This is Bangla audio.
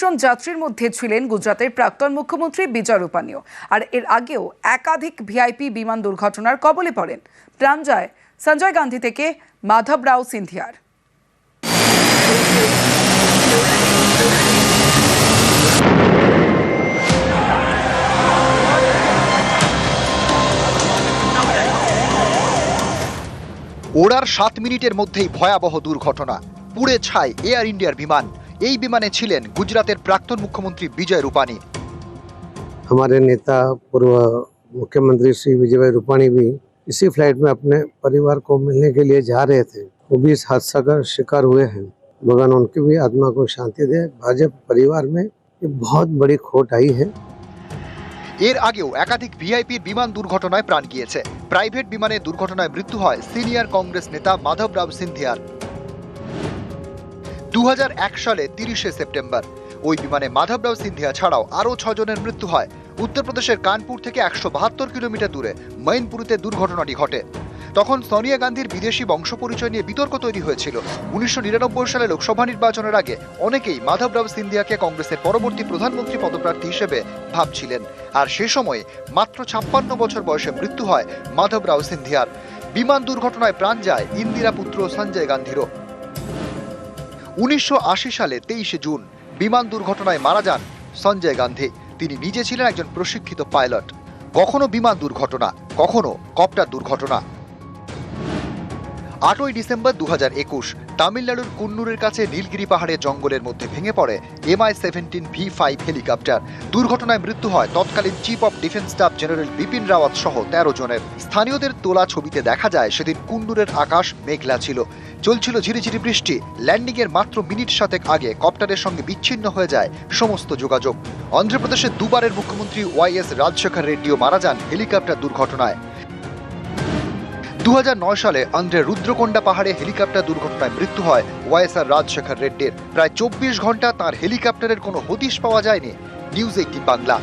জন যাত্রীর মধ্যে ছিলেন গুজরাতের প্রাক্তন মুখ্যমন্ত্রী বিজয় রূপানীও। আর এর আগেও একাধিক ভিআইপি বিমান দুর্ঘটনার কবলে পড়েন। প্রাণ যায় সঞ্জয় গান্ধী থেকে মাধব রাও সিন্ধিয়ার। ওড়ার সাত মিনিটের মধ্যেই ভয়াবহ দুর্ঘটনা। পুড়ে ছাই এয়ার ইন্ডিয়ার বিমান। এই বিমানে ছিলেন গুজরাতের প্রাক্তন মুখ্যমন্ত্রী বিজয় রূপানী हमारे नेता पूर्व मुख्यमंत्री श्री विजय भाई रूपाणी भी इसी फ्लाइट में अपने परिवार को मिलने के लिए जा रहे थे वो भी इस हादसा का शिकार हुए हैं भगवान उनकी भी आत्मा को शांति दे भाजपा परिवार में ये बहुत बड़ी खोट आई है এর আগেও একাধিক ভিআইপির বিমান দুর্ঘটনায় প্রাণ গিয়েছে প্রাইভেট বিমানে দুর্ঘটনায় মৃত্যু হয় সিনিয়র কংগ্রেস নেতা মাধব রাও সিন্ধিয়ার দু সালে তিরিশে সেপ্টেম্বর। ওই বিমানে মাধব রাও সিন্ধিয়া ছাড়াও আরও ছজনের মৃত্যু হয়। উত্তরপ্রদেশের কানপুর থেকে একশো বাহাত্তর কিলোমিটার দূরে মৈনপুরিতে দুর্ঘটনাটি ঘটে। তখন সোনিয়া গান্ধীর বিদেশি বংশ পরিচয় নিয়ে বিতর্ক তৈরি হয়েছিল। উনিশশো নিরানব্বই সালে লোকসভা নির্বাচনের আগে অনেকেই মাধবরাও সিন্ধিয়াকে কংগ্রেসের পরবর্তী প্রধানমন্ত্রী পদপ্রার্থী হিসেবে ভাবছিলেন। আর সে সময়ে মাত্র ছাপ্পান্ন বছর বয়সে মৃত্যু হয় মাধবরাও সিন্ধিয়ার। বিমান দুর্ঘটনায় প্রাণ যায় ইন্দিরা পুত্র সঞ্জয় গান্ধীরও। উনিশশো আশি সালে তেইশে জুন বিমান দুর্ঘটনায় মারা যান সঞ্জয় গান্ধী। তিনি নিজে ছিলেন একজন প্রশিক্ষিত পাইলট। কখনো বিমান দুর্ঘটনা, কখনো কপ্টার দুর্ঘটনা। আটই ডিসেম্বর দু একুশ, তামিলনাড়ুর কুন্নুরের কাছে নীলগিরি পাহাড়ের জঙ্গলের মধ্যে ভেঙে পড়ে MI seventeen V five helicopter. দুর্ঘটনায় মৃত্যু হয় তৎকালীন chief of defence staff general Bipin Rawat সহ তেরো জনের। স্থানীয়দের তোলা ছবিতে দেখা যায়, সেদিন কুন্নুরের আকাশ মেঘলা ছিল। চলছিল ঝিরিঝিরি বৃষ্টি। ল্যান্ডিং এর মাত্র মিনিট সাতেক আগে কপ্টারের সঙ্গে বিচ্ছিন্ন হয়ে যায় সমস্ত যোগাযোগ। অন্ধ্রপ্রদেশের দুবারের মুখ্যমন্ত্রী ওয়াই এস রাজশেখর রেড্ডিও মারা যান হেলিকপ্টার দুর্ঘটনায়। দু হাজার নয় সালে অন্ধ্রের রুদ্রকোন্ডা পাহাড়ে হেলিকপ্টার দুর্ঘটনায় মৃত্যু হয় ওয়াইএসআর রাজশেখর রেড্ডির। প্রায় চব্বিশ ঘণ্টা তার হেলিকপ্টারের কোনো হদিশ পাওয়া যায়নি নিউজ এইটিন বাংলা।